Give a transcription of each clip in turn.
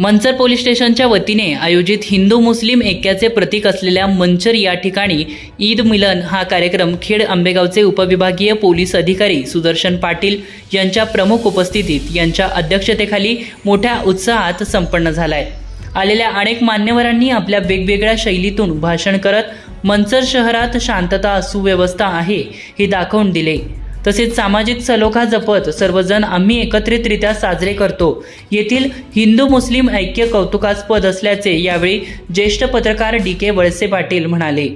Manchar police स्टेशनच्या वतीने आयोजित हिंदू मुस्लिम ऐक्याचे प्रतीक असलेल्या मंचर या ठिकाणी ईद मिलन हा कार्यक्रम खेड आंबेगावचे उपविभागीय पोलीस अधिकारी सुदर्शन पाटील यांच्या प्रमुख उपस्थितीत यांच्या अध्यक्षतेखाली मोठ्या उत्साहात संपन्न झालाय. आलेल्या अनेक मान्यवरांनी आपल्या वेगवेगळ्या शैलीतून भाषण करत मंचर शहरात शांतता सुव्यवस्था आहे हे दाखवून दिले. तसेच सामाजिक सलोखा जपत सर्वजण आम्ही एकत्रितरित्या साजरे करतो. येथील हिंदू मुस्लिम ऐक्य कौतुकास्पद असल्याचे यावेळी ज्येष्ठ पत्रकार डी के वळसे पाटील म्हणाले.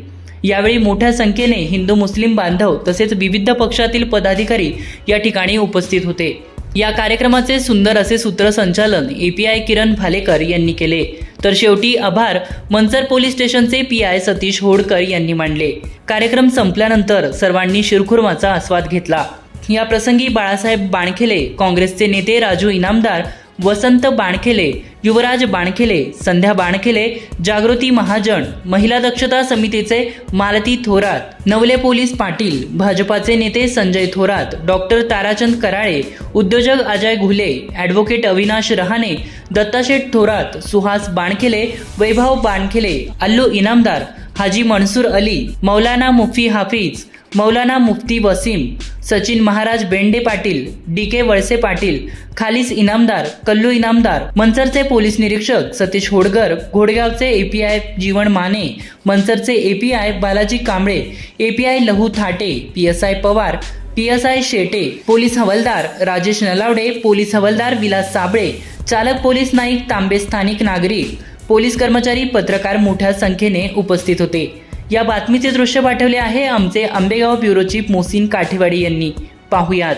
यावेळी मोठ्या संख्येने हिंदू मुस्लिम बांधव तसेच विविध पक्षातील पदाधिकारी या ठिकाणी उपस्थित होते. या कार्यक्रमाचे सुंदर असे सूत्रसंचालन A P I Kiran Bhalekar यांनी केले. तर शेवटी आभार मंचर पोलीस स्टेशनचे पी आय सतीश होडकर यांनी मांडले. कार्यक्रम संपल्यानंतर सर्वांनी शिरखुर्माचा आस्वाद घेतला. या प्रसंगी बाळासाहेब बाणखेले काँग्रेसचे नेते राजू इनामदार वसंत बाणखेले युवराज बाणखेले संध्या बाणखेले जागृती महाजन महिला दक्षता समितीचे मालती थोरात नवले पोलीस पाटील भाजपाचे नेते संजय थोरात डॉक्टर ताराचंद कराळे उद्योजक Ajay Ghule advocate Avinash Rahane Dattasheth Thorat Suhas Bankhele Vaibhav Bankhele Allu Inamdar Haji Mansoor Ali Maulana Mufti Hafiz Maulana Mufti Wasim Sachin Maharaj Bende Patil D K Walse Patil Khalis Inamdar Kallu Inamdar मंचरचे police निरीक्षक सतीश होडगर घोडगावचे API Jeevan Mane मंचरचे API Balaji Kamble API Lahu Thate P S I Pawar P S I Shete police हवालदार Rajesh Nalawade police हवालदार विलास साबळे चालक police Naik तांबे स्थानिक नागरिक police कर्मचारी पत्रकार मोठ्या संख्येने उपस्थित होते. या बातमीचे दृश्य पाठवले आहे आमचे Ambegaon bureau chief Mosin Kathewadi यांनी. पाहुयात.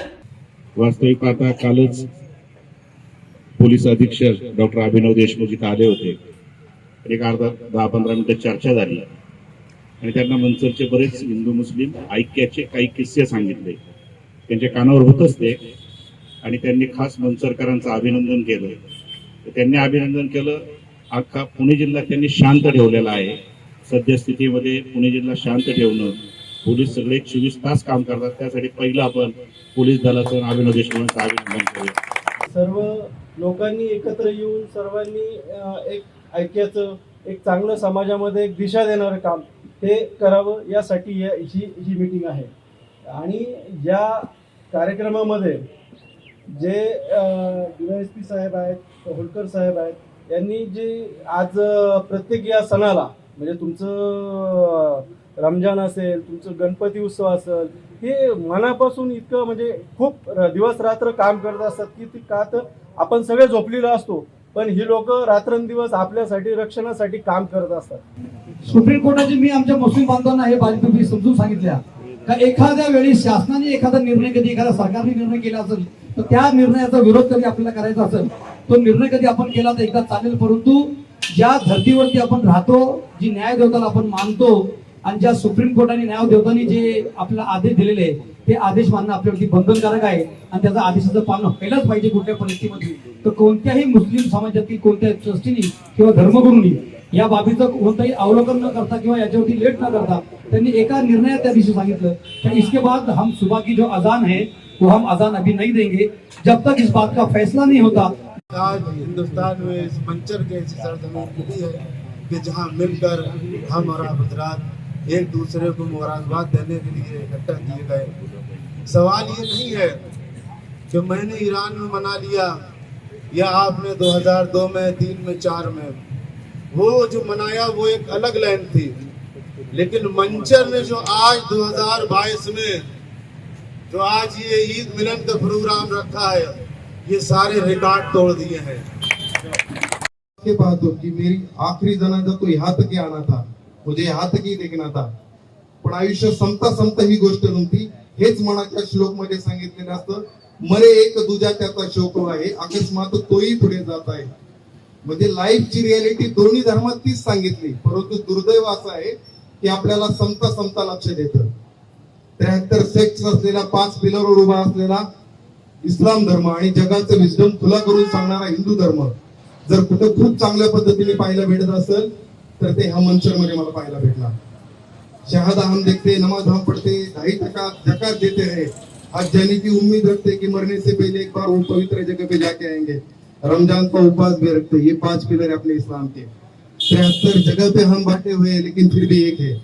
वास्तविक पाहता कालच पोलीस अधीक्षक डॉक्टर अभिनव देशमुख इथं आले होते. एक अर्धा दहा पंधरा मिनिटं चर्चा झाली. आणि त्यांना मनसरचे बरेच हिंदू मुस्लिम ऐक्याचे काही किस्से सांगितले. त्यांच्या कानावर होतच ते. आणि त्यांनी खास मनसरकरांचं अभिनंदन केलं. तर त्यांनी अभिनंदन केलं. अख्खा पुणे जिल्हा त्यांनी शांत ठेवलेला आहे. सद्यस्थितीमध्ये पुणे जिल्हा शांत ठेवणं पोलीस सगळे चोवीस तास काम करतात. त्यासाठी पहिलं आपण पोलीस दलाचं आणि अभिनव देशमुखांचं अभिनंदन करूया. सर्व लोकांनी एकत्र येऊन सर्वांनी एक ऐक्याचं एक चांगलं समाजामध्ये एक दिशा देणारं काम हे करावं यासाठी या- ही ही मीटिंग आहे. आणि या कार्यक्रमामध्ये जे एस पी साहेब आहेत होलकर साहेब आहेत यांनी जे आज प्रत्येक या सणाला म्हणजे तुमचं रमजान असेल तुमचं गणपती उत्सव असेल हे मनापासून इतकं म्हणजे खूप दिवस रात्र काम करत असतात की ती का तर आपण सगळे झोपलेलो असतो पण ही लोक रात्रंदिवस आपल्यासाठी रक्षणासाठी काम करत असतात. सुप्रीम कोर्टाचे मी आमच्या मुस्लिम बांधवांना हे बाजू समजून सांगितल्या का एखाद्या वेळी शासनाने एखादा निर्णय कधी एखादा सरकारने निर्णय केला असेल तर त्या निर्णयाचा विरोध कधी आपल्याला करायचा असेल तो निर्णय कधी आपण केला तर एकदा चालेल परंतु ज्या धर्तीवरती आपण राहतो जी न्याय देवताला आपण मानतो आणि ज्या सुप्रीम कोर्टाने न्याय देवतांनी जे आपला आदेश दिलेले ते आदेश मानणं आपल्यावरती बंधनकारक आहे आणि त्याचा आदेशाचं पालन व्हायलाच पाहिजे कुठल्या परिस्थितीमध्ये. तर कोणत्याही मुस्लिम समाजातील कोणत्या ट्रस्टीनी किंवा धर्मगुरूंनी या बाबीचं कोणतंही अवलोकन न करता किंवा याच्यावरती लेट न करता त्यांनी एका निर्णयात त्या दिवशी सांगितलं की इसके बाद हम सुबह की जो अजान है वो हम अजान अभी नहीं देंगे. जब तक इस बात का फैसला नहीं होता आज हिंदुस्तान में इस मंचर के ऐसी सरजमीन मिली है कि जहाँ मिलकर हम और आप हजरात एक दूसरे को मुबारकबाद देने के लिए इकट्ठा किए गए। सवाल ये नहीं है कि मैंने ईरान में मना लिया या आपने 2002 में, तीन में, चार में। वो जो मनाया वो एक अलग लाइन थी। लेकिन मंचर ने जो आज 2022 में जो आज ये ईद मिलन का प्रोग्राम रखा है ये सारे रिकॉर्ड तोड़ दिए हैं। के पाहतो की मेरी आखरी जनाजा तो यहाँ तक ही आना था मुझे यहाँ तक ही देखना था। पण आयुष्य संपता संपता ही गोष्ट नव्हती हेच मनाच्या श्लोकमध्ये सांगितलेलं असतं मरे एक दुजा त्याचा शोक आहे अकस्मात तोही पुढे जात आहे. म्हणजे लाईफची रियालिटी दोन्ही धर्मात तीच सांगितली परंतु दुर्दैव असं आहे की आपल्याला संपता संपता लक्ष देतं. त्र्याहत्तर सेक्स असलेला पाच पिलरवर उभा असलेला इस्लाम धर्म आणि जगाचं विजडम खुला करून सांगणारा हिंदू धर्म. जर कुठं खूप चांगल्या पद्धतीने पाहायला भेटत असेल तर ते ह्या मंचरमध्ये मला पाहायला भेटणार. शहादा हम देखते नमाज हम पढ़ते ढाई टका जकात देते हैं. आज जाने की उम्मीद रखते कि मरने से पहले एक बार वो पवित्र जगह पे जाके आएंगे. रमजान का उपवास भी रखते ये पांच पिलर है अपने इस्लाम के. तिहत्तर जगह पे हम बांटे हुए लेकिन फिर भी एक है.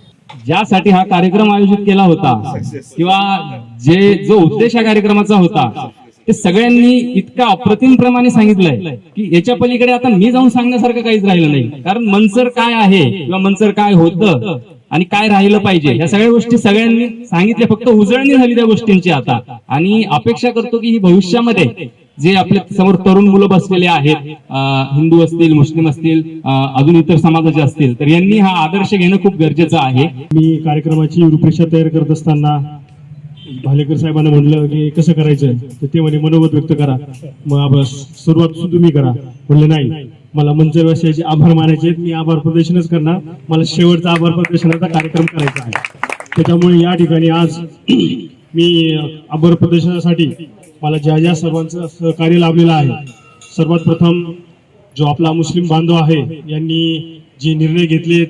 ज्यासाठी हा कार्यक्रम आयोजित केला होता किंवा जे जो उद्देश या कार्यक्रमाचा होता हे सगळ्यांनी इतका अप्रतिम प्रमाणे सांगितलंय की याच्या पलीकडे आता मी जाऊन सांगण्यासारखं काहीच राहिलं नाही. कारण मनसर काय आहे किंवा मनसर काय होतं आणि काय राहिलं पाहिजे या सगळ्या गोष्टी सगळ्यांनी सांगितल्या. फक्त उजळणी झाली त्या गोष्टींची आता. आणि अपेक्षा करतो की ही भविष्यामध्ये जे आपल्यासमोर तरुण मुलं बसलेले आहेत हिंदू असतील मुस्लिम असतील अजून इतर समाजाचे असतील तर यांनी हा आदर्श घेणं खूप गरजेचं आहे. मी कार्यक्रमाची रूपरेषा तयार करत असताना भालेकर साहेबांना म्हणलं की कसं करायचं? तर ते म्हणे मनोगत व्यक्त करा. मग सुरुवात तुम्ही करा. म्हणलं नाही. मला मंचवासियाचे आभार मानायचे आहेत. मी आभार प्रदर्शनच करणार. मला शेवटचा आभार प्रदर्शनाचा कार्यक्रम करायचा आहे. त्याच्यामुळे या ठिकाणी आज मी आभार प्रदर्शनासाठी मला ज्या ज्या सर्वांचं सहकार्य लाभलेलं आहे. सर्वात प्रथम जो आपला मुस्लिम बांधव आहे यांनी जे निर्णय घेतले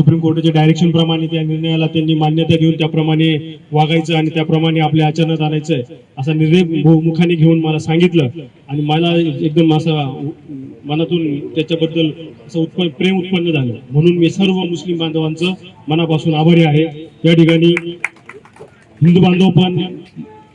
सुप्रीम कोर्टाच्या डायरेक्शन प्रमाणे त्या निर्णयाला त्यांनी मान्यता देऊन त्याप्रमाणे वागायचं आणि त्याप्रमाणे आपल्या आचरणात आणायचं असा निर्णय मुखाने घेऊन मला सांगितलं. आणि मला एकदम असा मनातून त्याच्याबद्दल असं उत्पन्न प्रेम उत्पन्न झालं. म्हणून मी सर्व मुस्लिम बांधवांचं मनापासून आभारी आहे. या ठिकाणी हिंदू बांधव पण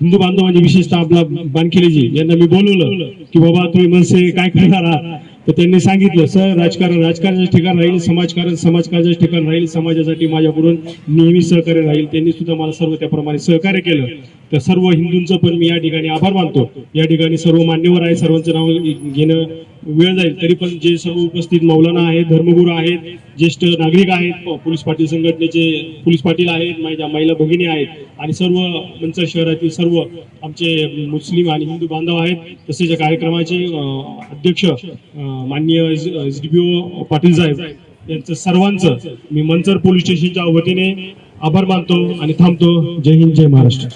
हिंदू बांधवांनी विशेषतः आपला बानखिलेजी यांना मी बोलवलं की बाबा तुम्ही मनसे काय करणार आहात? तर त्यांनी सांगितलं सर राजकारण राजकारणाचं ठिकाण राहील समाजकारण समाजकारणाचं ठिकाण राहील समाजासाठी माझ्याकडून नेहमी सहकार्य राहील. त्यांनी सुद्धा मला सर्व त्याप्रमाणे सहकार्य केलं. तर सर्व हिंदूंचं पण मी या ठिकाणी आभार मानतो. या ठिकाणी सर्व मान्यवर आहे सर्वांचं नाव घेणं वेळ जाईल तरी पण जे सर्व उपस्थित मौलाना आहेत धर्मगुरू आहेत ज्येष्ठ नागरिक आहेत पोलीस पाटील संघटनेचे पोलीस पाटील आहेत माझ्या महिला भगिनी आहेत आणि सर्व मंचर शहरातील सर्व आमचे मुस्लिम आणि हिंदू बांधव आहेत तसेच या कार्यक्रमाचे अध्यक्ष माननीय S D P O Patil साहेब यांचं सर्वांचं मी मंचर पोलीस स्टेशनच्या वतीने आभार मानतो आणि थांबतो. जय हिंद जय महाराष्ट्र.